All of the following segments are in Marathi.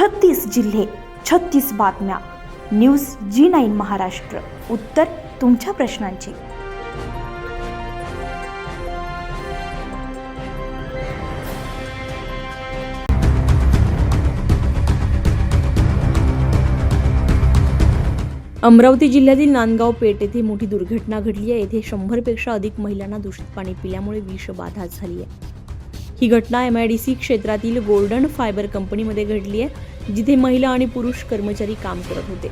छत्तीस जिल्हे छत्तीस बातम्या. News G nine Maharashtra. उत्तर तुमच्या प्रश्नांची. अमरावती जिल्ह्यातील नांदगाव पेठ येथे मोठी दुर्घटना घडली आहे. येथे शंभरपेक्षा अधिक महिलांना दूषित पाणी पिल्यामुळे विषबाधा झाली आहे. ही घटना एम आय डी सी क्षेत्रातील गोल्डन फायबर कंपनीमध्ये घडली आहे जिथे महिला आणि पुरुष कर्मचारी काम करत होते.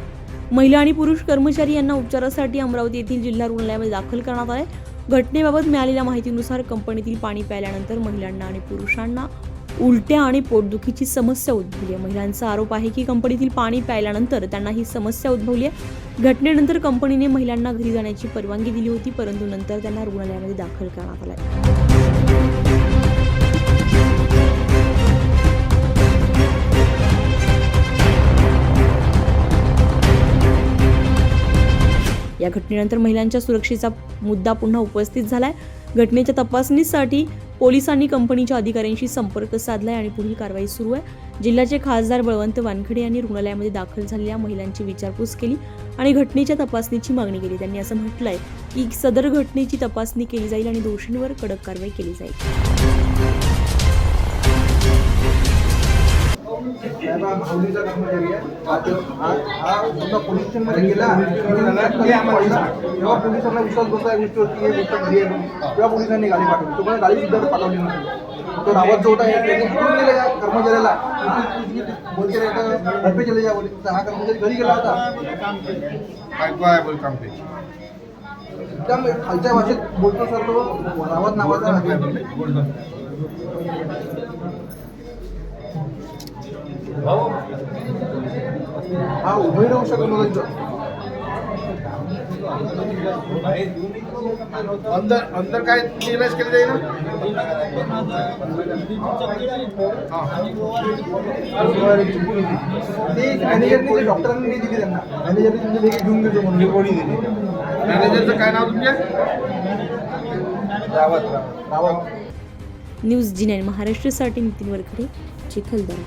महिला आणि पुरुष कर्मचारी यांना उपचारासाठी अमरावती येथील जिल्हा रुग्णालयामध्ये दाखल करण्यात आले. घटनेबाबत मिळालेल्या माहितीनुसार कंपनीतील पाणी प्यायल्यानंतर महिलांना आणि पुरुषांना उलट्या आणि पोटदुखीची समस्या उद्भवली आहे. महिलांचा आरोप आहे की कंपनीतील पाणी प्यायल्यानंतर त्यांना ही समस्या उद्भवली आहे. घटनेनंतर कंपनीने महिलांना घरी जाण्याची परवानगी दिली होती परंतु नंतर त्यांना रुग्णालयामध्ये दाखल करण्यात आलं. या घटनेनंतर महिलांच्या सुरक्षेचा मुद्दा पुन्हा उपस्थित झालाय. घटनेच्या तपासणीसाठी पोलिसांनी कंपनीच्या अधिकाऱ्यांशी संपर्क साधलाय आणि पुढील कारवाई सुरू आहे. जिल्ह्याचे खासदार बळवंत वानखडे यांनी रुग्णालयामध्ये दाखल झालेल्या महिलांची विचारपूस केली आणि घटनेच्या तपासणीची मागणी केली. त्यांनी असं म्हटलंय की सदर घटनेची तपासणी केली जाईल आणि दोषींवर कडक कारवाई केली जाईल. साहेबा भावलीचा कर्मचारी आहे. हा समजा पोलीस स्टेशनमध्ये गेला तेव्हा पोलिसांना विश्वास बसला या गोष्टीवरती ही गोष्ट घडी आहे. तेव्हा पोलिसांनी गाडी पाठवली. तो पण गाडी सुद्धा पाठवली नव्हती. तो रावत जो होता हे त्याने हाकलून दिलं या कर्मचाऱ्याला बोलते रे तर घर पे चले जा बोले तर हा कर्मचारी घरी गेला होता. खालच्या भाषेत बोलतो सर तो. रावत नावाचा हा उभे राहू शकत नव्हता. अंदर अंदर काय इलाज केली जाईल ते मॅनेजरने डॉक्टरांनी दिली त्यांना. मॅनेजरने तुमचे लेखी घेऊन म्हणून. गोळी दिली. मॅनेजरचं काय नाव तुमच्या? Rawat. Rawat. News G nine महाराष्ट्रासाठी नितीन वरखडे चिखलदरा.